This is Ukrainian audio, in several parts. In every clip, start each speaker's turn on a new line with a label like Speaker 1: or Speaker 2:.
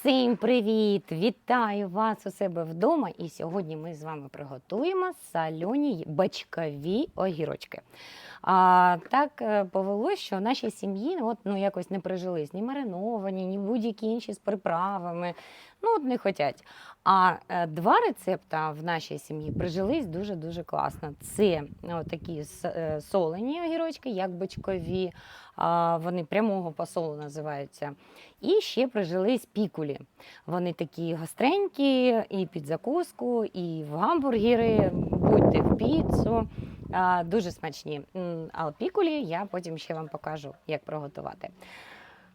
Speaker 1: Всім привіт! Вітаю вас у себе вдома. І сьогодні ми з вами приготуємо сальоні бачкові огірочки. А, так е, повелось, що в нашій сім'ї от, ну, якось не прижились ні мариновані, ні будь-які інші з приправами. Ну, от не хотять. А е, два рецепта в нашій сім'ї прижились дуже-дуже класно. Це ну, такі е, солені огірочки, як бочкові, вони прямого посолу називаються. І ще прижились пікулі. Вони такі гостренькі, і під закуску, і в гамбургери, будьте в піцу. Дуже смачні. А пікулі я потім ще вам покажу, як приготувати.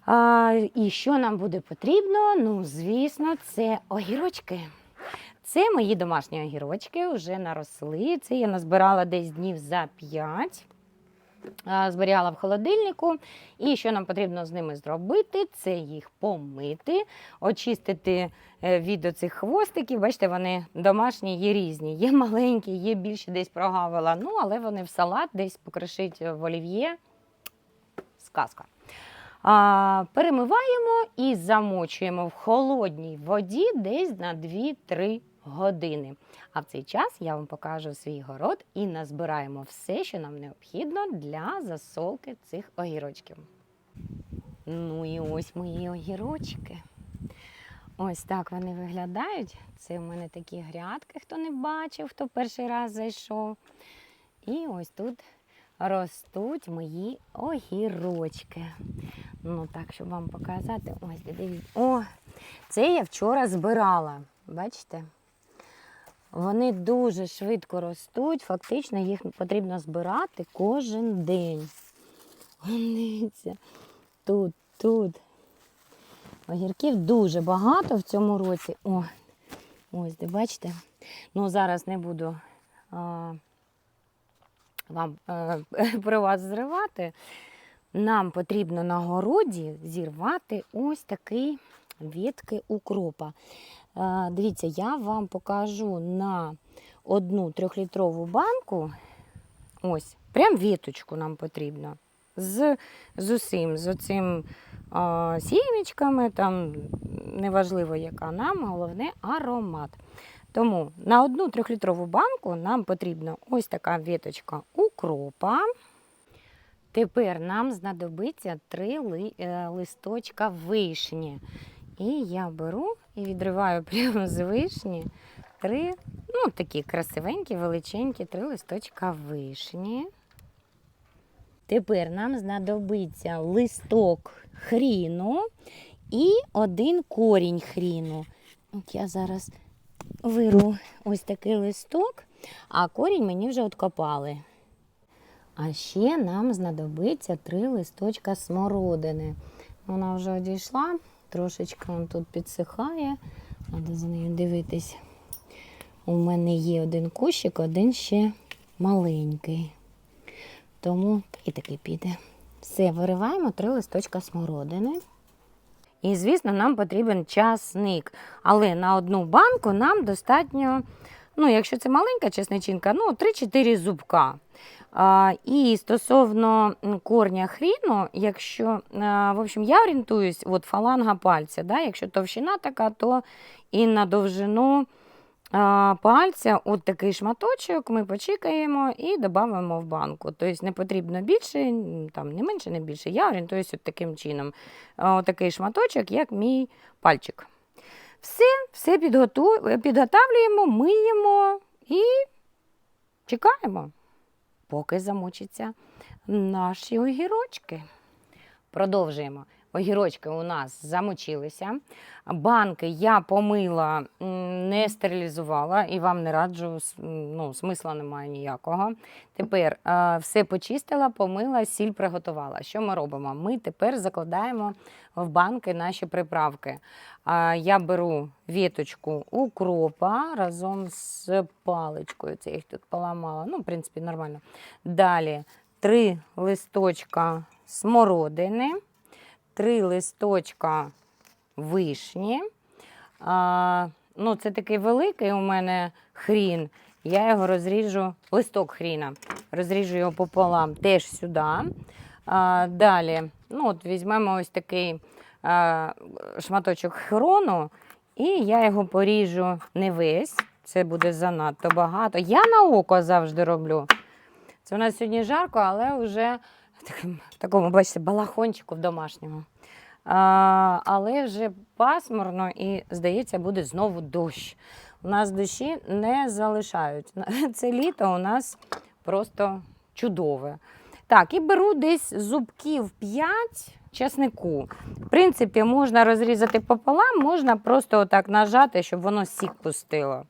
Speaker 1: А, і що нам буде потрібно? Ну, звісно, це огірочки. Це мої домашні огірочки, вже наросли. Це я назбирала десь днів за 5. Зберігала в холодильнику. І що нам потрібно з ними зробити? Це їх помити, очистити е, від оцих хвостиків. Бачите, вони домашні, є різні. Є маленькі, є більше десь прогавила. Ну, але вони в салат десь покришить в олів'є. Сказка. А, перемиваємо і замочуємо в холодній воді десь на 2-3 години. А в цей час я вам покажу свій город і назбираємо все, що нам необхідно для засолки цих огірочків. Ну і ось мої огірочки. Ось так вони виглядають. Це в мене такі грядки, хто не бачив, хто перший раз зайшов. І ось тут ростуть мої огірочки. Ну так, щоб вам показати, ось дивіться. О, це я вчора збирала. Бачите? Вони дуже швидко ростуть, фактично їх потрібно збирати кожен день. Дивіться, тут, тут. Огірків дуже багато в цьому році. О, ось де бачите. Ну, зараз не буду а, вам е, про вас зривати. Нам потрібно на городі зірвати ось такий ветки укропа. Е, Дивіться, я вам покажу на одну трьохлітрову банку. Ось, прям віточку нам потрібно. З, з усім, з оцим а, сімечками, там неважливо, яка нам, головне аромат. Тому на одну трьохлітрову банку нам потрібна ось така віточка укропа. Тепер нам знадобиться три ли- е, листочка вишні. І я беру і відриваю прямо з вишні три, ну такі красивенькі, величенькі, три листочка вишні. Тепер нам знадобиться листок хріну і один корінь хріну. От я зараз виру ось такий листок, а корінь мені вже откопали. А ще нам знадобиться три листочка смородини. Вона вже одійшла, трошечки он тут підсихає. Треба за нею дивитись. У мене є один кущик, один ще маленький. Тому і такий піде. Все, вириваємо три листочка смородини. І, звісно, нам потрібен часник. Але на одну банку нам достатньо, ну, якщо це маленька чесничинка, ну, 3-4 зубка. І стосовно корня хріну, якщо, в общем, я орієнтуюсь, от фаланга пальця, да, якщо товщина така, то і на довжину пальця от такий шматочок ми почекаємо і додамо в банку. Тобто не потрібно більше, там, не менше, не більше. Я орієнтуюся от таким чином. От такий шматочок, як мій пальчик. Все, все підготу... підготавлюємо, миємо і чекаємо, поки замочаться наші огірочки. Продовжуємо. Огірочки у нас замочилися. Банки я помила, не стерилізувала і вам не раджу, ну, смисла немає ніякого. Тепер е, все почистила, помила, сіль приготувала. Що ми робимо? Ми тепер закладаємо в банки наші приправки. А, Я беру віточку укропа разом з паличкою. Це я їх тут поламала. Ну, в принципі, нормально. Далі три листочка смородини, три листочка вишні. А, ну, це такий великий у мене хрін. Я його розріжу, листок хріна, розріжу його пополам теж сюди. А, далі, ну, от візьмемо ось такий е, шматочок хрону, і я його поріжу не весь. Це буде занадто багато. Я на око завжди роблю. Це у нас сьогодні жарко, але вже в такому, бачите, балахончику в домашньому. А, але вже пасмурно і, здається, буде знову дощ. У нас дощі не залишають. Це літо у нас просто чудове. Так, і беру десь зубків 5 часнику. В принципі, можна розрізати пополам, можна просто отак нажати, щоб воно сік пустило.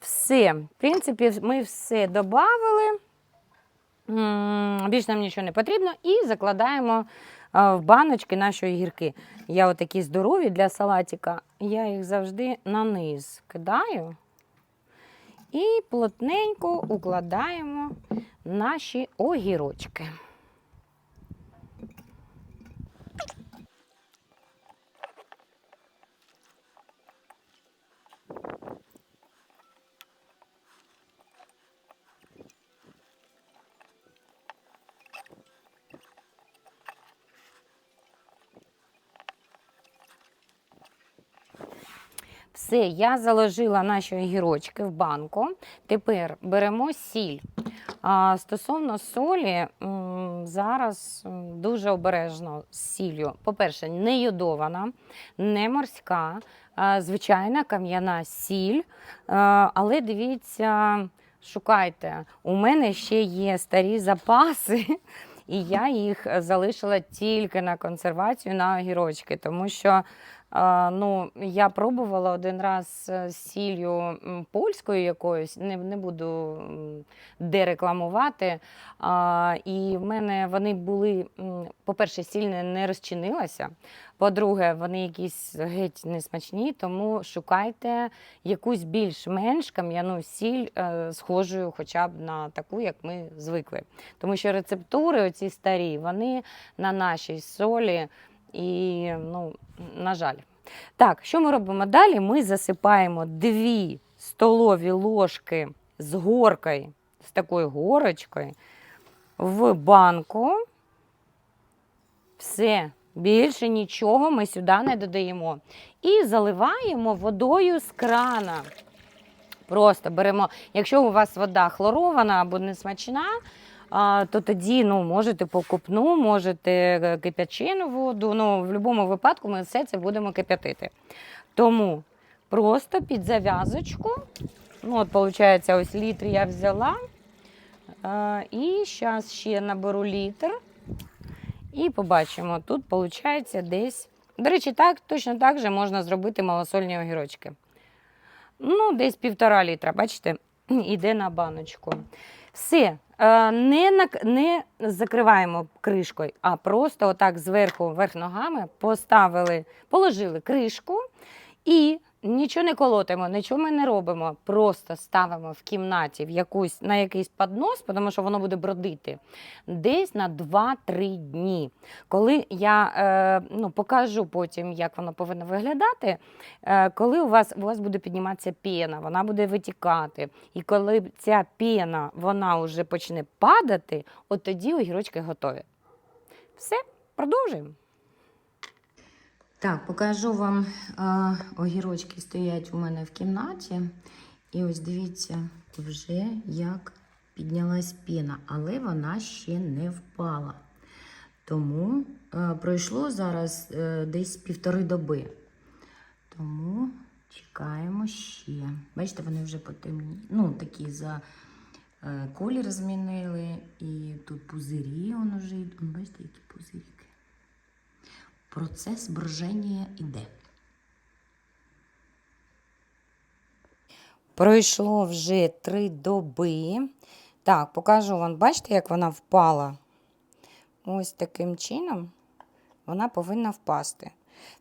Speaker 1: Все. В принципі, ми все додали. Більше нам нічого не потрібно. І закладаємо в баночки наші огірки. Я отакі здорові для салатика. Я їх завжди на низ кидаю і плотненько укладаємо наші огірочки. Все, я заложила наші огірочки в банку. Тепер беремо сіль. А, стосовно солі, зараз дуже обережно з сіллю. По-перше, не йодована, не морська, звичайна кам'яна сіль. Але дивіться, шукайте. У мене ще є старі запаси. І я їх залишила тільки на консервацію на огірочки, тому що ну, я пробувала один раз е, з сіллю польською якоюсь, не, не буду м, дерекламувати. А, і в мене вони були, по-перше, сіль не, розчинилася. По-друге, вони якісь геть несмачні, тому шукайте якусь більш-менш кам'яну сіль, е, схожою хоча б на таку, як ми звикли. Тому що рецептури, оці старі, вони на нашій солі. І, ну, на жаль. Так, що ми робимо далі? Ми засипаємо 2 столові ложки з горкою, з такою горочкою, в банку. Все, більше нічого ми сюди не додаємо. І заливаємо водою з крана. Просто беремо, якщо у вас вода хлорована або не смачна, а, то тоді ну, можете покупну, можете е, кип'ячену воду. Ну, в будь-якому випадку ми все це будемо кип'ятити. Тому просто під зав'язочку, ну, от, виходить, ось літр я взяла. І зараз ще наберу літр. І побачимо, тут виходить десь. До речі, так, точно так же можна зробити малосольні огірочки. Ну, десь півтора літра, бачите, іде на баночку. Все, не, нак- не закриваємо кришкою, а просто отак зверху, вверх ногами поставили, положили кришку і нічого не колотимо, нічого ми не робимо. Просто ставимо в кімнаті в якусь, на якийсь поднос, тому що воно буде бродити десь на 2-3 дні. Коли я е, ну, покажу потім, як воно повинно виглядати, е, коли у вас, у вас буде підніматися пена, вона буде витікати. І коли ця пена вона вже почне падати, от тоді огірочки готові. Все, продовжуємо. Так, покажу вам а, огірочки стоять у мене в кімнаті. І ось дивіться, вже як піднялась піна, але вона ще не впала. Тому е, пройшло зараз е, десь півтори доби. Тому чекаємо ще. Бачите, вони вже потемні. Ну, такі за е, колір змінили. І тут пузирі воно вже йдуть. Бачите, які пузиріки. Процес броження іде. Пройшло вже три доби. Так, покажу вам, бачите, як вона впала? Ось таким чином вона повинна впасти.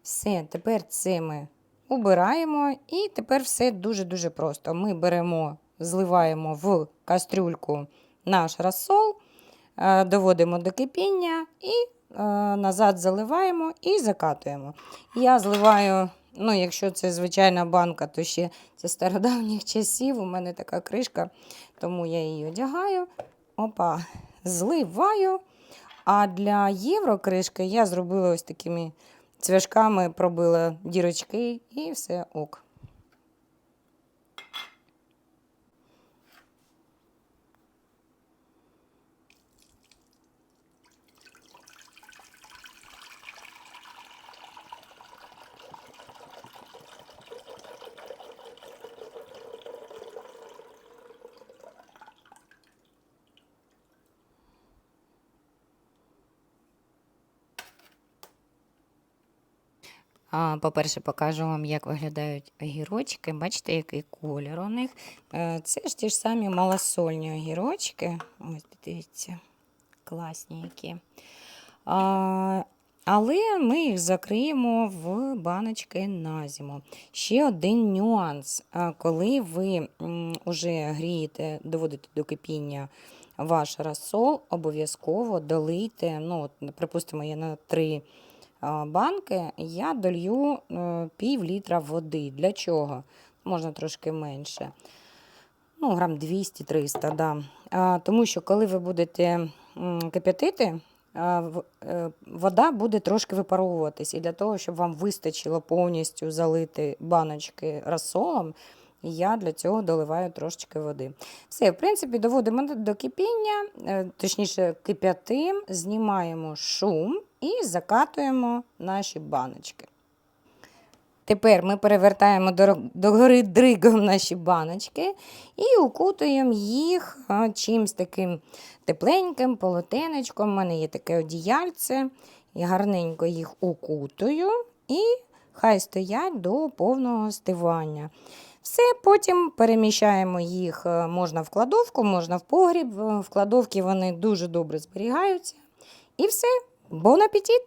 Speaker 1: Все, тепер це ми убираємо, і тепер все дуже-дуже просто. Ми беремо, зливаємо в кастрюльку наш розсол, е, доводимо до кипіння і назад заливаємо і закатуємо. Я зливаю, ну, якщо це звичайна банка, то ще це стародавніх часів. У мене така кришка, тому я її одягаю. Опа, зливаю. А для єврокришки я зробила ось такими цвяшками пробила дірочки і все ок. А, По-перше, покажу вам, як виглядають огірочки. Бачите, який колір у них. Е, Це ж ті ж самі малосольні огірочки. Ось дивіться, класні які. Але ми їх закриємо в баночки на зиму. Ще один нюанс. Коли ви м, уже грієте, доводите до кипіння ваш розсол, обов'язково долийте, ну, припустимо, я на 3 а, банки, я долью е, пів літра води. Для чого? Можна трошки менше. Ну, грам 200-300, да. Тому що коли ви будете кип'ятити, е, вода буде трошки випаровуватись. І для того, щоб вам вистачило повністю залити баночки розсолом, я для цього доливаю трошечки води. Все, в принципі, доводимо до- кипіння, е, точніше, кип'ятим, знімаємо шум і закатуємо наші баночки. Тепер ми перевертаємо до, до гори дригом наші баночки і укутуємо їх а, чимсь таким тепленьким полотенечком. У мене є таке одіяльце. Я гарненько їх укутую і хай стоять до повного стивання. Все, потім переміщаємо їх е, можна в кладовку, можна в погріб. В кладовці вони дуже добре зберігаються. І все, бон апетит!